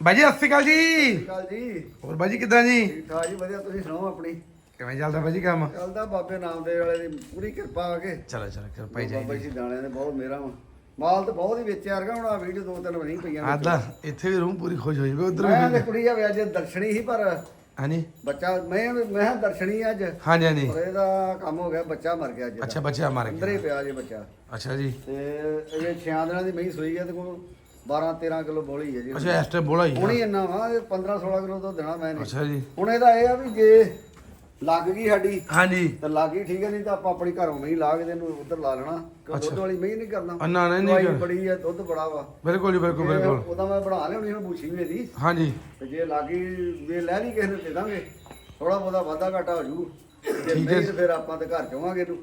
ਬਾਜੀ ਸਤਿ ਸ਼੍ਰੀ ਅਕਾਲ ਜੀ। ਕਾਲ ਜੀ। ਹੋਰ ਬਾਜੀ ਕਿੱਦਾਂ ਜੀ? ਠੀਕ ਠਾਕ ਜੀ ਵਧੀਆ ਤੁਸੀਂ ਸੁਣਾਓ ਆਪਣੀ? ਕਿਵੇਂ ਚੱਲਦਾ ਬਾਜੀ ਕੰਮ? ਚੱਲਦਾ ਬਾਬੇ ਨਾਮਦੇਵ ਵਾਲੇ ਦੀ ਪੂਰੀ ਕਿਰਪਾ ਆ ਕੇ। ਚਲੋ ਚਲੋ ਕਿਰਪਾ ਹੀ ਬਾਬਾ ਜੀ ਦਾਣਿਆਂ ਨੇ ਬਹੁਤ ਮੇਰਾ ਵਾ। ਮਾਲ ਤਾਂ ਬਹੁਤ ਹੀ ਵੇਚਿਆ ਰਗਾ ਹੁਣ ਆ ਵੀਡੀਓ ਦੋ ਤਿੰਨ ਨਹੀਂ ਪਈਆਂ ਵਿੱਚ। ਆਦਾ ਇੱਥੇ ਵੀ ਰੂਹ ਪੂਰੀ ਖੁਸ਼ ਹੋਈ ਵੀ ਉਧਰ ਮੈਂ ਤੇ ਵੀ ਕੁੜੀ ਆ ਵੀ ਅੱਜ ਦਰਸ਼ਨੀ ਸੀ ਪਰ ਹਾਂਜੀ। ਬੱਚਾ ਮੈਂ ਮੈਂ ਕਿਹਾ ਦਰਸ਼ਨੀ ਅੱਜ। ਹਾਂਜੀ ਹਾਂਜੀ। ਪਰ ਇਹਦਾ ਕੰਮ ਹੋ ਗਿਆ ਬੱਚਾ ਮਰ ਗਿਆ ਅੱਜ ਅੱਛਾ ਬੱਚਾ ਮਾਰ ਅੰਦਰ ਹੀ ਪਿਆ ਜੀ ਬੱਚਾ। ਅੱਛਾ ਜੀ। ਤੇ ਇਹ 6 ਦਿਨਾਂ ਦੀ ਮਹੀਂ ਸੂਈ ਹੈ ਤੇ ਕੋਲ 12 13 ਕਿਲੋ ਬੋਲੀ ਹੈ ਜੀ ਅੱਛਾ ਇਸ ਟਾਈਮ ਬੋਲਾ ਹੀ ਹੁਣ ਆ। ਹੀ ਇੰਨਾ ਵਾ 15 16 ਕਿਲੋ ਤੋਂ ਦੇਣਾ ਮੈਂ ਅੱਛਾ ਜੀ। ਹੁਣ ਇਹਦਾ ਇਹ ਆ ਵੀ ਜੇ ਲੱਗ ਗਈ ਸਾਡੀ ਹਾਂਜੀ। ਤੇ ਲੱਗ ਗਈ ਠੀਕ ਹੈ ਨਹੀਂ ਤਾਂ ਆਪਾਂ ਆਪਣੀ ਘਰੋਂ ਨਹੀਂ ਲਾ ਕੇ ਤੇ ਇਹਨੂੰ ਉਧਰ ਲਾ ਲੈਣਾ। ਕਿਉਂ ਦੁੱਧ ਵਾਲੀ ਮਹੀਂ ਨਹੀਂ ਕਰਨਾ। ਅੰਨਾ ਨਹੀਂ ਦਵਾਈ ਨਹੀਂ ਬੜੀ ਹੈ ਦੁੱਧ ਬੜਾ ਵਾ। ਬਿਲਕੁਲ ਜੀ ਬਿਲਕੁਲ ਬਿਲਕੁਲ। ਉਹਦਾ ਮੈਂ ਬਣਾ ਲਿਆਉਣੀ ਹੁਣ ਬੂਛੀ ਮੇਰੀ ਹਾਂਜੀ। ਤੇ ਜੇ ਲੱਗੀ ਜੇ ਲੈ ਲਈ ਕਿਸੇ ਨੂੰ ਦੇ ਦਾਂਗੇ। ਥੋੜਾ ਬਹੁਤਾ ਵਾਧਾ ਘਾਟਾ ਹੋ ਜੂ। ਜੇ ਠੀਕ ਹੈ। ਨਹੀਂ ਤੇ ਫਿਰ ਆਪਾਂ ਤੇ ਘਰ ਜਾਵਾਂਗੇ ਇਹਨੂੰ।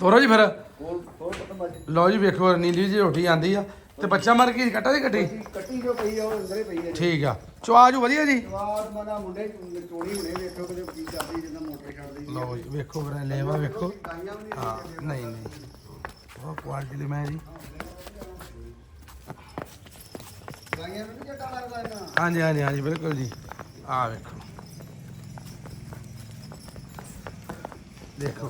ਤੋਰੋ ਜੀ ਫਿਰ। ਹੋਰ ਹੋਰ ਪਤਾ ਮੱਝ ਲਓ ਜੀ ਵੇਖੋ ਨੀਲੀ ਜੀ ਰੋਟੀ ਆਂਦੀ ਆ। ਤੇ ਬੱਚਾ ਮਰ ਗਈ ਕੱਟਾ ਦੀ ਕੱਟੀ ਕੱਟੀ ਜੋ ਪਈ ਆ ਉਹ ਅੰਦਰੇ ਪਈ ਆ ਠੀਕ ਆ। ਚਵਾਜੂ ਵਧੀਆ ਜੀ? ਜਵਾਦ ਮਨਾ ਮੁੰਡੇ ਚੋੜੀ ਹੁਣੇ ਵੇਖੋ ਕਿਤੇ ਕੀ ਚੱਲਦੀ ਜਿੱਦਾਂ ਮੋਟਰ ਛੱਡਦੀ ਲਓ ਜੀ ਵੇਖੋ ਵੀਰੇ ਲੈਵਾ ਵੇਖੋ। ਹਾਂ ਨਹੀਂ ਨਹੀਂ। ਬਹੁਤ ਕੁਆਲਿਟੀ ਲਈ ਮੈਂ ਜੀ। ਗਾਈਆਂ ਨੂੰ ਵੀ ਜੱਟਾ ਲੱਗਦਾ ਇਹਨਾਂ ਹਾਂਜੀ ਹਾਂਜੀ ਹਾਂਜੀ ਬਿਲਕੁਲ ਜੀ। ਆ ਵੇਖੋ। ਦੇਖੋ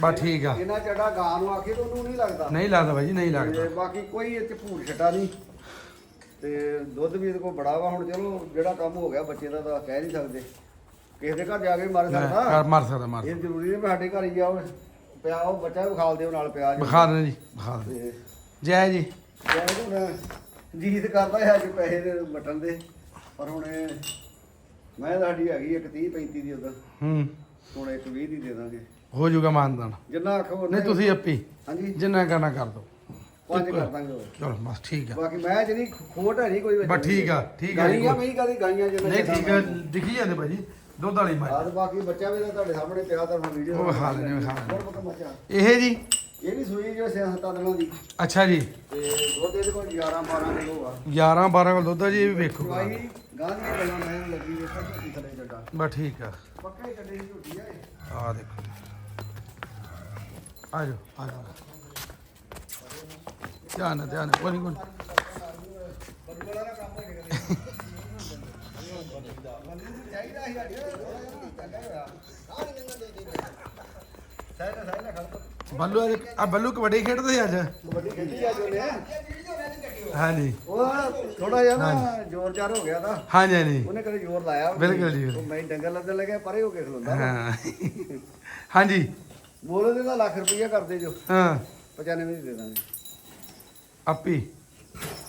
ਬਸ ਠੀਕ ਆ। ਇਹਨਾਂ ਚੱਡਾ ਗਾਂ ਨੂੰ ਆਖੇ ਤਾਂ ਉਹਨੂੰ ਨਹੀਂ ਲੱਗਦਾ। ਨਹੀਂ ਲੱਗਦਾ ਭਾਜੀ ਨਹੀਂ ਤੇ ਲੱਗਦਾ। ਬਾਕੀ ਕੋਈ ਚ ਭੂਰ ਛਟਾ ਨਹੀਂ। ਤੇ ਦੁੱਧ ਵੀ ਇਹਦੇ ਕੋਲ ਬੜਾ ਵਾ ਹੁਣ ਚਲੋ ਜਿਹੜਾ ਕੰਮ ਹੋ ਗਿਆ ਬੱਚੇ ਦਾ ਤਾਂ ਕਹਿ ਨਹੀਂ ਸਕਦੇ। ਕਿਸੇ ਦੇ ਘਰ ਜਾ ਕੇ ਮਰ ਕਰ ਸਕਦਾ। ਮਾਰ ਸਕਦਾ ਮਾਰ ਇਹ ਜ਼ਰੂਰੀ ਨਹੀਂ ਵੀ ਸਾਡੇ ਘਰ ਹੀ ਜਾਓ ਪਿਆ ਉਹ ਬੱਚਾ ਵੀ ਦਿਓ ਨਾਲ ਪਿਆ ਜੀ। ਬਖਾ ਦੇ ਜੀ ਬਖਾ ਦੇ ਤੇ ਜੈ ਜੀ। ਜੈ ਹੁਣ ਜੀਤ ਕਰਦਾ ਹੈ ਅੱਜ ਪੈਸੇ ਦੇ ਮਟਨ ਦੇ। ਪਰ ਹੁਣ ਇਹ ਮੈਂ ਸਾਡੀ ਹੈਗੀ ਇੱਕ 30 35 ਦੀ ਉਦੋਂ ਹੂੰ। ਹੁਣ ਇੱਕ 20 ਦੀ ਦੇ ਦਾਂਗੇ। ਹੋ ਜਾਊਗਾ ਮਾਨਦਾਨ। ਜਿੰਨਾ ਆਖੋ ਨਹੀਂ ਤੁਸੀਂ ਅੱਪੀ ਹਾਂਜੀ। ਜਿੰਨਾ ਕਰਨਾ ਕਰ ਦੋ। ਪੰਜ ਕਰ ਦਾਂਗੇ। ਚਲੋ ਬਸ ਠੀਕ ਆ। ਬਾਕੀ ਮੈਂ ਜਿਹੜੀ ਖੋਟ ਹੈ ਨਹੀਂ ਕੋਈ ਬਸ ਠੀਕ ਆ ਠੀਕ ਆ ਗਾਈਆਂ ਕੋਈ- ਮੈਂ ਕਦੀ ਗਾਈਆਂ ਜਿੰਨਾ ਨਹੀਂ ਠੀਕ ਆ ਦਿਖੀ ਜਾਂਦੇ ਭਾਜੀ ਦੁੱਧ ਵਾਲੀ ਮੱਝ ਆਹ ਬਾਕੀ ਬੱਚਾ ਵੀ ਤੁਹਾਡੇ ਸਾਹਮਣੇ ਪਿਆ ਤਾਂ ਵੀਡੀਓ ਉਹ। ਹੋਰ ਪਤਾ ਮੱਚਾ ਇਹ ਜੀ? ਇਹ ਵੀ ਸੂਈ ਜੋ ਸਿਆ ਸੱਤਾਂ ਦਿਨਾਂ ਦੀ। ਅੱਛਾ ਜੀ। ਤੇ ਦੁੱਧ ਇਹਦੇ ਕੋਲ 11 12 ਕਿਲੋ ਆ। 11 12 ਕੋਲ ਦੁੱਧ ਆ ਜੀ ਇਹ ਵੀ ਵੇਖੋ। ਗਾਂ ਦੀਆਂ ਗੱਲਾਂ ਮੈਂ ਲੱਗੀ ਵੇਖਾਂ ਥੱਲੇ ਜੱਡਾ। ਬਸ ਠੀਕ ਆ। ਪੱਕਾ ਕੱਢੇ ਦੀ ਝੋਟੀ ਆ ਇਹ। ਆ ਦੇਖੋ ਆ ਜਾਓ ਆ ਜਾਓ ਧਿਆਨ ਨਾਲ ਧਿਆਨ ਨਾਲ, ਕੋਈ ਨਹੀਂ ਕੋਈ ਨੀ। ਬੱਲੂ ਆ ਬੱਲੂ ਕਬੱਡੀ ਖੇਡਦੇ ਅੱਜ। ਕਬੱਡੀ ਖੇਡੀ ਆ ਜੋ ਨੇ ਹਾਂਜੀ। ਉਹ ਥੋੜਾ ਜਿਹਾ ਨਾ ਜ਼ੋਰ ਜ਼ਾਰ ਹੋ ਗਿਆ ਨਾ ਹਾਂਜੀ ਹਾਂਜੀ। ਉਹਨੇ ਕਦੇ ਜ਼ੋਰ ਲਾਇਆ ਬਿਲਕੁਲ ਜੀ, ਮੈਂ ਡੰਗਰ ਲੱਦਣ ਲੱਗਿਆ ਪਰੇ ਹੋ ਕੇ ਖਲੋਂਦਾ। ਹਾਂ। ਹਾਂਜੀ। ਬੋਲੋ ਦੇ ਤਾਂ ਲੱਖ ਰੁਪਈਆ ਕਰਦੇ ਜੋ। ਹਾਂ। 95 ਦੀ ਦੇ ਦਾਂਗੇ। ਆਪੀ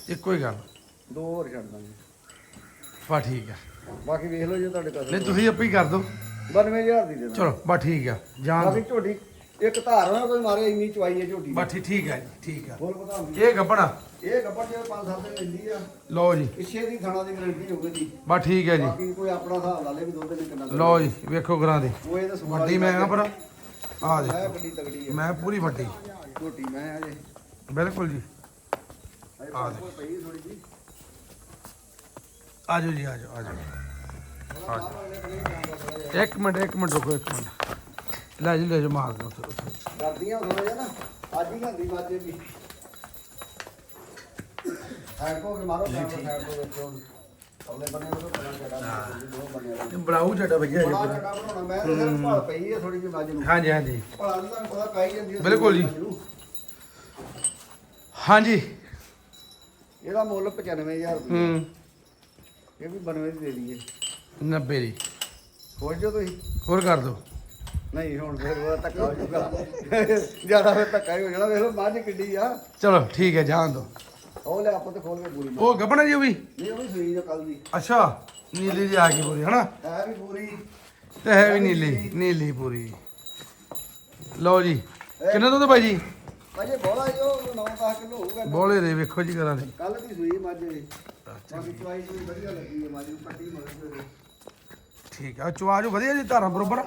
ਇੱਕੋ ਹੀ ਗੱਲ। ਦੋ ਹੋਰ ਛੱਡ ਦਾਂਗੇ। ਬਸ ਠੀਕ ਆ। ਬਾਕੀ ਵੇਖ ਲਓ ਜੇ ਤੁਹਾਡੇ ਕੋਲ। ਨਹੀਂ ਤੁਸੀਂ ਆਪੀ ਕਰ ਦਿਓ। 92000 ਦੀ ਦੇ ਦਾਂਗੇ। ਚਲੋ ਬਸ ਠੀਕ ਆ। ਜਾਣ ਬਾਕੀ ਦਿਓ। ਝੋਟੀ ਇੱਕ ਧਾਰ ਹੋਣਾ ਕੋਈ ਮਾਰੇ ਇੰਨੀ ਚਵਾਈ ਹੈ ਝੋਟੀ ਦੀ। ਬਸ ਠੀਕ- ਠੀਕ ਆ ਜੀ ਠੀਕ ਆ। ਇਹ ਗੱਪਣਾ ਇਹ ਗੱਪੜ ਜੇ 5-7 ਦਿਨ ਲੈਂਦੀ ਆ। ਲਓ ਜੀ। ਪਿੱਛੇ ਦੀ ਥਾਣਾ ਦੀ ਗਰੰਟੀ ਹੋਊਗੀ ਜੀ। ਬਸ ਠੀਕ ਹੈ ਜੀ। ਬਾਕੀ ਕੋਈ ਆਪਣਾ ਹਿਸਾਬ ਲਾ ਲੇ ਵੀ ਦੁੱਧ ਨੇ ਕਿੰਨਾ ਲਓ ਜੀ ਵੇਖੋ ਗਰਾਂ ਦੇ। ਉਹ ਇਹ ਤਾਂ ਵੱਡੀ ਮੈਂ ਆ ਪਰ ਆ ਮੈਂ ਦੇਖੋ ਬੜੀ ਤਗੜੀ ਹੈ ਮੈਂ ਪੂਰੀ ਵੱਡੀ। ਝੋਟੀ ਮੈਂ ਆ ਜੇ। ਬਿਲਕੁਲ ਜੀ। ਆ ਕੋਲ ਪਈ ਥੋੜੀ ਜੀ ਆ ਜਾਓ ਜੀ ਆ ਜਾਓ ਆ ਜਾਓ। ਇੱਕ ਮਿੰਟ ਇੱਕ ਮਿੰਟ ਰੁਕੋ ਇੱਕ ਮਿੰਟ। ਲੈ ਜੀ ਲੈ ਜੀ ਮਾਰ ਦਿਓ ਉੱਥੇ-। ਡਰਦੀਆਂ ਥੋੜਾ ਜਿਹਾ ਨਾ। ਅੱਜ ਹੀ ਲਿਆਂਦੀ ਬਾਜੇ ਵੀ ਸਾਈਡ ਕੋ ਮਾਰੋ ਸਾਈਡ ਸਾਈਡ ਕੋ ਵੇਖੋ ਅਗਲੇ ਬੰਨੇ ਉਹ ਦੋ ਇਹ ਬਣਾਉ ਛੱਡਾ ਭਈਆ ਜੀ ਬੜਾ ਪੂਰਾ। ਬਣਾਉਣਾ ਮੈਂ ਭਾਲ ਪਈ ਹੈ ਥੋੜੀ ਜਿਹੀ ਮੱਝ ਨੂੰ। ਹਾਂਜੀ ਹਾਂਜੀ। ਭਲਾ ਨੂੰ ਤੁਹਾਨੂੰ ਪਤਾ ਪੈ ਹੀ ਜਾਂਦੀ ਹੈ ਬਿਲਕੁਲ ਜੀ। ਮੱਝ ਨੂੰ। ਹਾਂਜੀ। ਇਹਦਾ ਮੁੱਲ 95000 ਰੁਪਏ ਹੂੰ। ਇਹ ਵੀ 92 ਦੀ ਦੇ ਦਈਏ। 90 ਦੀ। ਖੋਜ ਜੋ ਤੁਸੀਂ। ਹੋਰ ਕਰ ਦਿਓ ਨਹੀਂ ਹੁਣ ਫਿਰ ਉਹ ਧੱਕਾ ਹੋ ਜਾਊਗਾ। ਜ਼ਿਆਦਾ ਫਿਰ ਧੱਕਾ ਹੀ ਹੋ ਜਾਣਾ। ਵੇਖੋ ਮੱਝ ਕਿੱਡੀ ਆ। ਚਲੋ ਠੀਕ ਹੈ ਜਾਣ ਦਿਓ ਉਹ ਲੈ ਆਪਾਂ ਤੇ ਖੋਲ ਕੇ ਪੂਰੀ ਉਹ ਗੱਪਣਾ ਜੀ ਉਹ ਵੀ? ਨਹੀਂ ਉਹ ਵੀ ਸੂਈ ਜੋ ਕੱਲ ਦੀ। ਅੱਛਾ ਨੀਲੀ ਜੀ ਆ ਗਈ ਪੂਰੀ ਹਨਾ? ਹੈ ਵੀ ਪੂਰੀ। ਤੇ ਹੈ ਵੀ ਨੀਲੀ ਨੀਲੀ ਪੂਰੀ। ਲਓ ਜੀ ਕਿੰਨਾ ਦੁੱਧ ਭਾਈ ਜੀ? ਅਜੇ ਬੋਲਾ ਜੋ 9-10 ਕਿਲੋ ਹੋਊਗਾ। ਬੋਲੇ ਦੇ ਵੇਖੋ ਜੀ ਕਰਾਂ ਦੇ। ਕੱਲ ਦੀ ਸੂਈ ਮੱਝ ਇਹ। ਬਾਕੀ ਚਵਾਈ ਸੂਈ ਵਧੀਆ ਲੱਗੀ ਹੈ ਮੱਝ ਨੂੰ ਪੱਟੀ ਮਗਰ ਠੀਕ ਆ ਚਵਾਜੋ ਵਧੀਆ ਜੀ ਧਾਰਾਂ ਬਰੋਬਰ।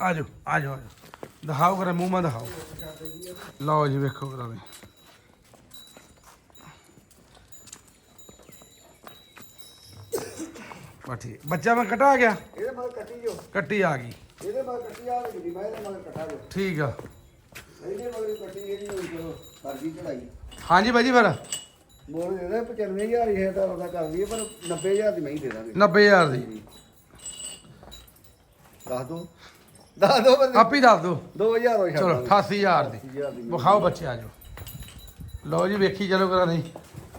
ਆ ਜਾਓ ਆ ਜਾਓ ਆ ਜਾਓ। ਦਿਖਾਓ ਕਰੇ ਮੂੰਹ ਮਾ ਦਿਖਾਓ। ਲਓ ਜੀ ਵੇਖੋ ਕਰਾਂ ਦੇ ਠੀਕ। ਬੱਚਾ ਮੈਂ ਕਟਾ ਗਿਆ? ਇਹਦੇ ਮਗਰ ਕੱਟੀ ਜੋ। ਕੱਟੀ ਆ ਗਈ। ਇਹਦੇ ਮਗਰ ਕੱਟੀ ਆ ਲੱਗੀ ਮੈਂ ਇਹਦੇ ਮਗਰ ਕੱਟਾ ਜੋ। ਠੀਕ ਆ। ਇਹਦੇ ਮਗਰ ਕੱਟੀ ਇਹਦੀ ਹੋਈ ਚਲੋ ਸਰਦੀ ਚੜਾਈ। ਹਾਂਜੀ ਭਾਜੀ ਫਿਰ। ਮੋੜ ਦੇ ਦੇ 95000 ਹੀ ਹੈ ਤਾਂ ਉਹਦਾ ਕਰ ਲਈਏ ਪਰ 90000 ਦੀ ਮੈਂ ਹੀ ਦੇ ਦਾਂਗੇ। 90000 ਦੀ। ਦੱਸ ਦੋ। ਦੱਸ ਦੋ ਬੰਦੇ। ਆਪੀ ਦੱਸ ਦਿਓ 2000 ਹੋ ਛੱਡ ਚਲੋ ਦਾਂਗੇ। 88000 ਦੀ। 88000 ਦੀ। ਵਿਖਾਓ ਬੱਚੇ ਆ ਜਾਓ। ਲਓ ਜੀ ਵੇਖੀ ਚਲੋ ਕਰਾਂ ਨਹੀਂ।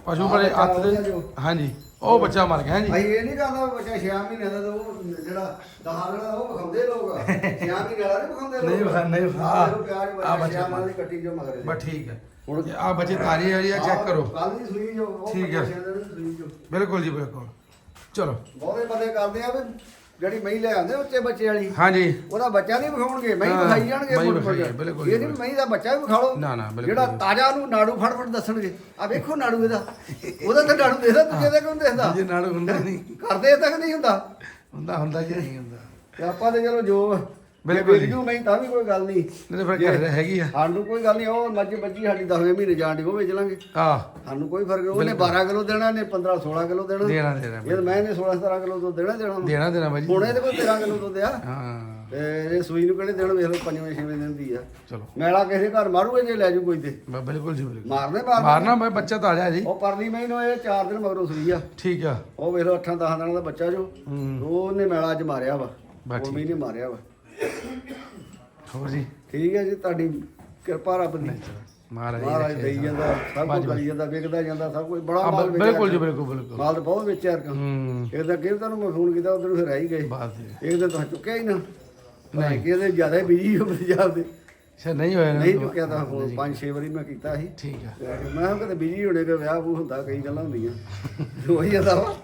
ਪਸ਼ੂ ਬੜੇ ਅੱਤ ਦੇ। ਹਾਂਜੀ ਉਹ ਬੱਚਾ ਮਰ ਗਿਆ ਹਾਂਜੀ। ਅਸੀਂ ਇਹ ਨਹੀਂ ਕਰਦਾ ਬੱਚਾ 6 ਮਹੀਨੇ ਦਾ ਤੇ ਉਹ ਜਿਹੜਾ 10 ਵਾਲਾ ਉਹ ਵਿਖਾਉਂਦੇ ਲੋਕ। 6 ਮਹੀਨੇ ਵਾਲਾ ਨਹੀਂ ਵਿਖਾਉਂਦੇ ਨਹੀਂ ਵਿਖਾ- ਨਹੀਂ ਵਿਖਾ- ਆਹ ਬੱਚਾ ਬੱਚਾ 6 ਮਾਹ ਦੀ ਕੱਟੀ ਜੋ ਮਗਰ ਬਸ ਠੀਕ ਹੈ। ਹੁਣ ਆ ਬੱਚੇ ਵਾਲੀ ਆ ਚੈੱਕ ਕਰੋ। ਕੱਲ ਦੀ ਸੂਈ ਜੋ ਠੀਕ ਹੈ। ਦੀ ਬਿਲਕੁਲ ਜੀ ਬਿਲਕੁਲ। ਚਲੋ। ਬਹੁਤੇ ਬੰਦੇ ਕਰਦੇ ਆ ਵੀ ਜਿਹੜੀ ਮਹੀਂ ਲੈ ਆਉਂਦੇ ਉੱਚੇ ਬੱਚੇ ਵਾਲੀ ਹਾਂਜੀ। ਉਹਦਾ ਬੱਚਾ ਨਹੀਂ ਵਿਖਾਉਣਗੇ ਮਹੀਂ ਹਾਂ, ਵਿਖਾਈ ਜਾਣਗੇ ਮਹੀਂ ਵਿਖਾਈ ਬਿਲਕੁਲ ਇਹ ਨਹੀਂ ਮਹੀਂ ਦਾ ਬੱਚਾ ਵੀ ਵਿਖਾ ਲਓ ਨਾ, ਨਾ, ਬਿਲਕੁਲ ਜਿਹੜਾ। ਤਾਜ਼ਾ ਨੂੰ ਨਾੜੂ ਫੜ ਫੜ ਦੱਸਣਗੇ। ਆ ਵੇਖੋ ਨਾੜੂ ਇਹਦਾ। ਉਹਦਾ ਤਾਂ ਨਾੜੂ ਦੇਖਦਾ ਦੂਜੇ ਦਾ ਕਿਉਂ ਦੇਖਦਾ? ਜੇ ਨਾਲ ਹੁੰਦਾ ਨਹੀਂ। ਕਰਦੇ ਤੱਕ ਨਹੀਂ ਹੁੰਦਾ। ਹੁੰਦਾ ਹੁੰਦਾ ਜੀ ਨਹੀਂ ਹੁੰਦਾ। ਤੇ ਆਪਾਂ ਤੇ ਚਲੋ ਜੋ ਬਿਲਕੁਲ ਜੀ। ਬਿਲਕੁਲ ਮੈਂ ਤਾਂ ਵੀ ਕੋਈ ਗੱਲ ਨਹੀਂ। ਨਹੀਂ ਫਿਰ ਘਰ ਹੈਗੀ ਆ। ਸਾਨੂੰ ਕੋਈ ਗੱਲ ਨਹੀਂ ਉਹ ਮੱਝ ਬੱਜੀ ਸਾਡੀ 10ਵੇਂ ਮਹੀਨੇ ਜਾਣ ਦੀ ਉਹ ਵੇਚ ਲਾਂਗੇ। ਆ ਸਾਨੂੰ ਕੋਈ ਫ਼ਰਕ ਨਹੀਂ ਉਹਨੇ 12 ਕਿਲੋ ਦੇਣਾ ਨੇ 15 16 ਕਿਲੋ ਦੇਣਾ। ਦੇਣਾ ਦੇਣਾ ਇਹ ਤਾਂ ਮੈਂ ਨੇ 16 17 ਕਿਲੋ ਦੁੱਧ ਦੇਣਾ ਦੇਣਾ। ਦੇਣਾ ਦੇਣਾ ਬਾਜੀ ਹੁਣ ਇਹਦੇ ਕੋਲ 13 ਕਿਲੋ ਦੁੱਧ ਆ। ਹਾਂ। ਤੇ ਇਹ ਸੂਈ ਨੂੰ ਕਿਹੜੇ ਦੇਣ ਵੇਖ ਲਓ ਪੰਜਵੇਂ ਛੇਵੇਂ ਦਿਨ ਦੀ ਆ। ਚਲੋ। ਮੈਲਾ ਕਿਸੇ ਘਰ ਮਾਰੂਗੇ ਜੇ ਲੈ ਜੂ ਕੋਈ ਤੇ। ਬਿਲਕੁਲ ਜੀ ਬਿਲਕੁਲ। ਮਾਰਨੇ ਬਾਹਰ ਮਾਰਨਾ ਮੈਂ ਬੱਚਾ ਤਾਜ਼ਾ ਹੈ ਜੀ। ਉਹ ਪਰਲੀ ਮੈਨੂੰ ਇਹ 4 ਦਿਨ ਮਗਰੋਂ ਸੂਈ ਆ। ਠੀਕ ਆ। ਉਹ ਵੇਖ ਲਓ 8 10 ਦਿਨਾਂ ਦਾ ਬੱਚਾ ਜੋ। ਉਹਨੇ ਮੈਲਾ ਅੱਜ ਮਾਰਿਆ ਵਾ। ਉਹ ਵੀ ਨਹੀਂ ਮਾਰਿਆ ਵਾ। ਹੋਰ ਜੀ? ਠੀਕ ਹੈ ਜੀ ਤੁਹਾਡੀ ਕਿਰਪਾ ਰੱਬ ਦੀ। ਮਹਾਰਾਜ ਮਹਾਰਾਜ ਦੇਈ ਜਾਂਦਾ ਸਭ ਕੁਝ ਕਰੀ ਜਾਂਦਾ ਵਿਕਦਾ ਜਾਂਦਾ ਸਭ ਕੁਝ ਬੜਾ ਮਾਲ ਵੇਚਿਆ ਬਿਲਕੁਲ ਜੀ ਬਿਲਕੁਲ ਬਿਲਕੁਲ। ਮਾਲ ਤਾਂ ਬਹੁਤ ਵੇਚਿਆ ਰਕਮ ਹੂੰ। ਇਹਦਾ ਕਿਹੜਾ ਤੁਹਾਨੂੰ ਮੈਂ ਫੋਨ ਕੀਤਾ ਉਧਰ ਫਿਰ ਗਏ। ਇੱਕ ਤਾਂ ਚੁੱਕਿਆ ਹੀ ਨਾ। ਨਹੀਂ। ਨਹੀਂ। ਕਿਹਦੇ ਜ਼ਿਆਦਾ ਬਿਜ਼ੀ ਹੋ ਪੰਜਾਬ ਦੇ ਸ਼ਾ ਨਹੀਂ ਹੋਇਆ ਨਾ। ਨਹੀਂ ਦੁਆ- ਚੁੱਕਿਆ ਤਾਂ ਫੋਨ। ਪੰਜ ਛੇ ਵਾਰੀ ਮੈਂ ਕੀਤਾ ਸੀ। ਠੀਕ ਆ। ਤੇ ਮੈਂ ਕਿਹਾ ਕਿਤੇ ਬਿਜ਼ੀ ਹੋਣੇ ਵਿਆਹ ਹੁੰਦਾ ਕਈ ਗੱਲਾਂ ਹੁੰਦੀਆਂ। ਉਹੀ ਆਦਾ ਵਾ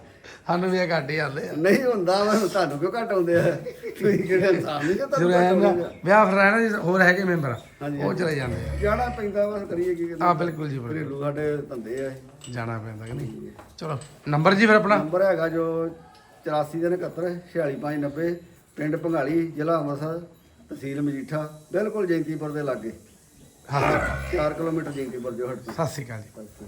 ਸਾਨੂੰ ਵੀ ਇਹ ਘੱਟ ਹੀ ਆਉਂਦੇ ਆ। ਨਹੀਂ ਹੁੰਦਾ ਵਾ ਤੁਹਾਨੂੰ ਕਿਉਂ ਘੱਟ ਆਉਂਦੇ ਆ? ਤੁਸੀਂ ਕਿਹੜੇ ਇਨਸਾਨ ਨਹੀਂ ਤੁਹਾਨੂੰ ਘੱਟ ਆਉਂਦੇ ਆ। ਵਿਆਹ ਫਿਰ ਰਹਿਣਾ ਜੀ ਹੋਰ ਹੈਗੇ ਮੈਂਬਰ ਹਾਂਜੀ, ਉਹ ਚਲੇ ਜਾਂਦੇ ਆ। ਜਾਣਾ ਪੈਂਦਾ ਵਾ ਕਰੀਏ ਕੀ ਆ ਬਿਲਕੁਲ ਜੀ ਬਿਲਕੁਲ। ਘਰੇਲੂ ਸਾਡੇ ਧੰਦੇ ਆ ਇਹ। ਜਾਣਾ ਪੈਂਦਾ ਕਿ ਨਹੀਂ? ਚਲੋ ਨੰਬਰ ਜੀ ਫਿਰ ਆਪਣਾ। ਨੰਬਰ ਹੈਗਾ ਜੋ 84 ਦਿਨ 71 46590 ਪਿੰਡ ਭੰਗਾਲੀ ਜ਼ਿਲ੍ਹਾ ਅੰਮ੍ਰਿਤਸਰ ਤਹਿਸੀਲ ਮਜੀਠਾ ਬਿਲਕੁਲ ਜੈਂਤੀਪੁਰ ਦੇ ਲਾਗੇ। ਹਾਂ। 4 ਕਿਲੋਮੀਟਰ ਜੈਂਤੀਪੁਰ ਜੋ ਹਟ ਸਤਿ ਸ਼੍ਰੀ ਅਕਾਲ ਜੀ।